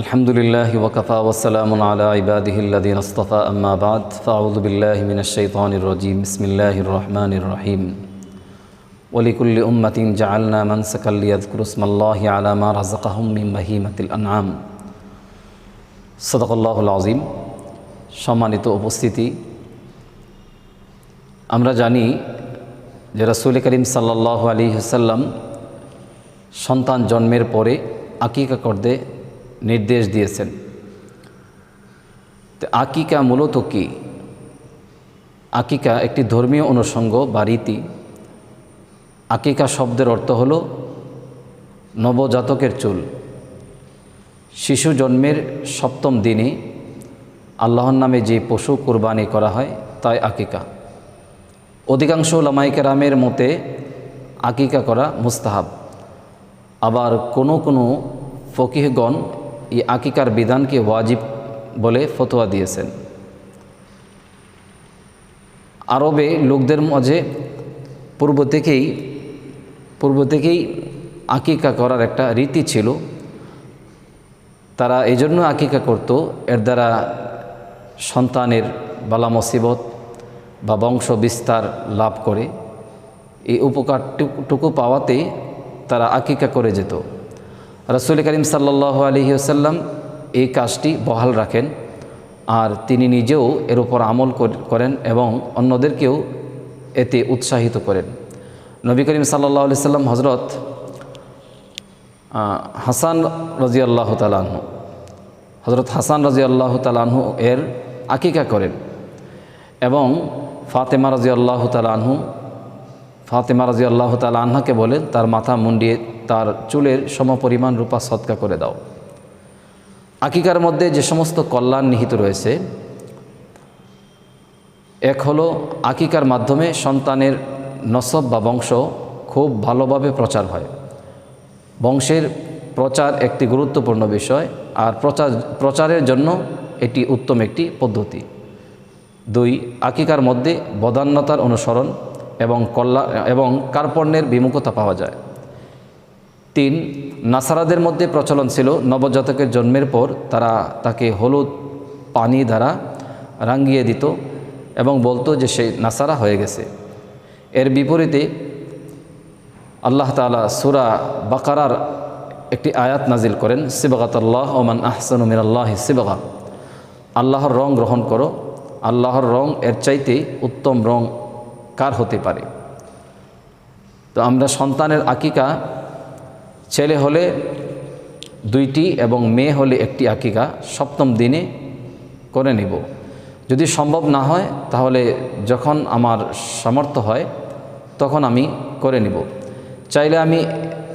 الحمد لله وكفى والسلام على عباده الذين اصطفى أما بعد فأعوذ بالله من الشيطان الرجيم بسم الله الرحمن الرحيم ولكل أمة جعلنا منسكا ليذكروا اسم الله على ما رزقهم من بهيمة الأنعام صدق الله العظيم সম্মানিত উপস্থিতি আমরা জানি যে রসুল করিম সাল্লাহ আলী হাসাল্লাম সন্তান জন্মের পরে আকিকা করতে নির্দেশ দিয়েছেন। আকিকা মূলত কি? আকিকা একটি ধর্মীয় অনুষঙ্গ বা রীতি। আকিকা শব্দের অর্থ হল নবজাতকের চুল। শিশু জন্মের সপ্তম দিনে আল্লাহর নামে যে পশু কোরবানি করা হয়, তাই আকিকা। অধিকাংশ লামাইকেরামের মতে আকিকা করা মুস্তাহাব। আবার কোনো কোনো ফকিহগণ এই আকিকার বিধানকে ওয়াজিব বলে ফতোয়া দিয়েছেন। আরবে লোকদের মাঝে পূর্ব থেকেই পূর্ব থেকেই আকিকা করার একটা রীতি ছিল। তারা এই জন্য আকিকা করত, এর দ্বারা সন্তানের বালা মুসিবত বা বংশ বিস্তার লাভ করে। এই উপকারটুকু পাওয়াতে তারা আকিকা করে যেত। রসুল করিম সাল্লাহ আলহিউসাল্লাম এই কাজটি বহাল রাখেন আর তিনি নিজেও এর উপর আমল করেন এবং অন্যদেরকেও এতে উৎসাহিত করেন। নবী করিম সাল্লাহ আলি সাল্লাম হজরত হাসান রাজি আল্লাহ তালাহু হজরত হাসান রাজি আল্লাহ তালাহু এর আকিকা করেন এবং ফাতেমা রাজি আল্লাহ তালাহু ফাতেমা রাজি আল্লাহ তালাহাকে বলেন তার মাথা মুন্ডিয়ে তার চুলের সমপরিমাণ রূপা সৎকা করে দাও। আকিকার মধ্যে যে সমস্ত কল্যাণ নিহিত রয়েছে, এক হলো আকিকার মাধ্যমে সন্তানের নসব বা বংশ খুব ভালোভাবে প্রচার হয়। বংশের প্রচার একটি গুরুত্বপূর্ণ বিষয়, আর প্রচার, প্রচারের জন্য এটি উত্তম একটি পদ্ধতি। দুই, আকিকার মধ্যে বদান্যতার অনুসরণ এবং কল্যাণ এবং কার্পণ্যের বিমুখতা পাওয়া যায়। তিন নাসারাদের মধ্যে প্রচলন ছিল। নবজাতকের জন্মের পর তারা তাকে হলুদ পানি দ্বারা রাঙ্গিয়ে দিত এবং বলতো যে সে নাসারা হয়ে গেছে। এর বিপরীতে আল্লাহ তালা সুরা বাকারার একটি আয়াত নাজিল করেন, সিবাগাত আল্লাহ ওমান আহসান আল্লাহ সিবাগা। আল্লাহর রং গ্রহণ করো। আল্লাহর রং এর চাইতে উত্তম রং কার হতে পারে? তো আমরা সন্তানের আকিকা ছেলে হলে দুইটি এবং মেয়ে হলে একটি আকিকা সপ্তম দিনে করে নিব। যদি সম্ভব না হয়, তাহলে যখন আমার সামর্থ্য হয়, তখন আমি করে নিব। চাইলে আমি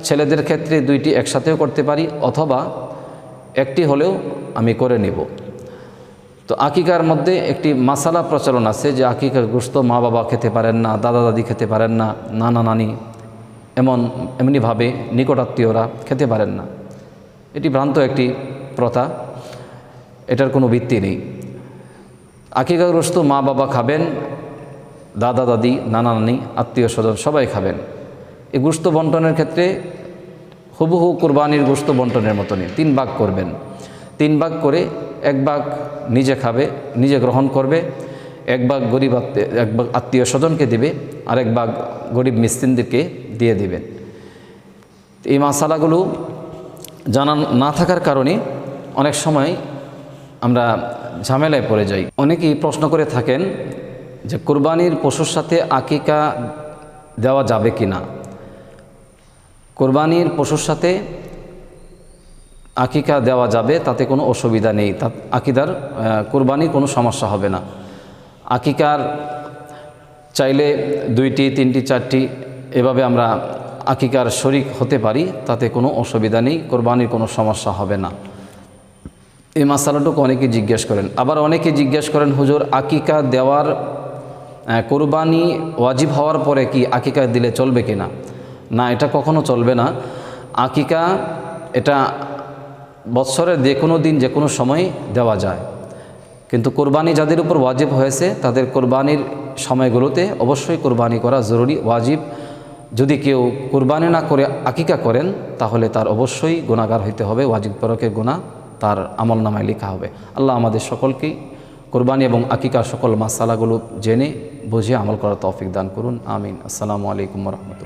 ছেলেদের ক্ষেত্রে দুইটি একসাথেও করতে পারি, অথবা একটি হলেও আমি করে নিব। তো আকিকার মধ্যে একটি মাসালা প্রচলন আছে যে আকিকার গোস্ত মা বাবা খেতে পারেন না দাদা দাদি খেতে পারেন না নানা নানি এমন এমনিভাবে নিকটাত্মীয়রা খেতে পারেন না। এটি ভ্রান্ত একটি প্রথা। এটার কোনো ভিত্তি নেই। আকিকাগ্রস্ত মা বাবা খাবেন, দাদা দাদি, নানা নানি, আত্মীয় স্বজন সবাই খাবেন। এই গোস্ত বন্টনের ক্ষেত্রে হুবহু কোরবানির গোস্ত বন্টনের মতনই। তিন ভাগ করবেন। তিন ভাগ করে এক ভাগ নিজে খাবে, নিজে গ্রহণ করবে, এক ভাগ গরিব আত্মীয় স্বজনকে দেবে, আর এক ভাগ গরিব মিস্ত্রিনদেরকে দিয়ে দিবেন। এই মশালাগুলো জানা না থাকার কারণে অনেক সময় আমরা ঝামেলায় পড়ে যাই। অনেকেই প্রশ্ন করে থাকেন যে কোরবানির পশুর সাথে আকিকা দেওয়া যাবে কি না কোরবানির পশুর সাথে আকিকা দেওয়া যাবে, তাতে কোনো অসুবিধা নেই। তা আকিদার কোরবানির কোনো সমস্যা হবে না। আকিকার চাইলে দুইটি, তিনটি, চারটি এভাবে আমরা আকিকার শরিক হতে পারি, তাতে কোনো অসুবিধা নেই, কোরবানির কোনো সমস্যা হবে না। এই মশালাটুকু অনেকে জিজ্ঞেস করেন। আবার অনেকে জিজ্ঞেস করেন, হুজুর, আকিকা দেওয়ার কোরবানি ওয়াজিব হওয়ার পরে কি আকিকা দিলে চলবে কি না? না, এটা কখনো চলবে না। আকিকা, এটা বৎসরের যে কোনো দিন যে কোনো সময় দেওয়া যায়। কিন্তু কোরবানি যাদের উপর ওয়াজিব হয়েছে, তাদের কোরবানির সময়গুলোতে অবশ্যই কোরবানি করা জরুরি, ওয়াজিব। যদি কেউ কোরবানি না করে আকিকা করেন, তাহলে তার অবশ্যই গুণাগার হইতে হবে, ওয়াজিব পরকের গুণা তার আমল নামায় লেখা হবে। আল্লাহ আমাদের সকলকেই কোরবানি এবং আকিকার সকল মাসালাগুলো জেনে বুঝে আমল করার তৌফিক দান করুন। আমিন। আসসালামু আলাইকুম রহমতুল্লাহ।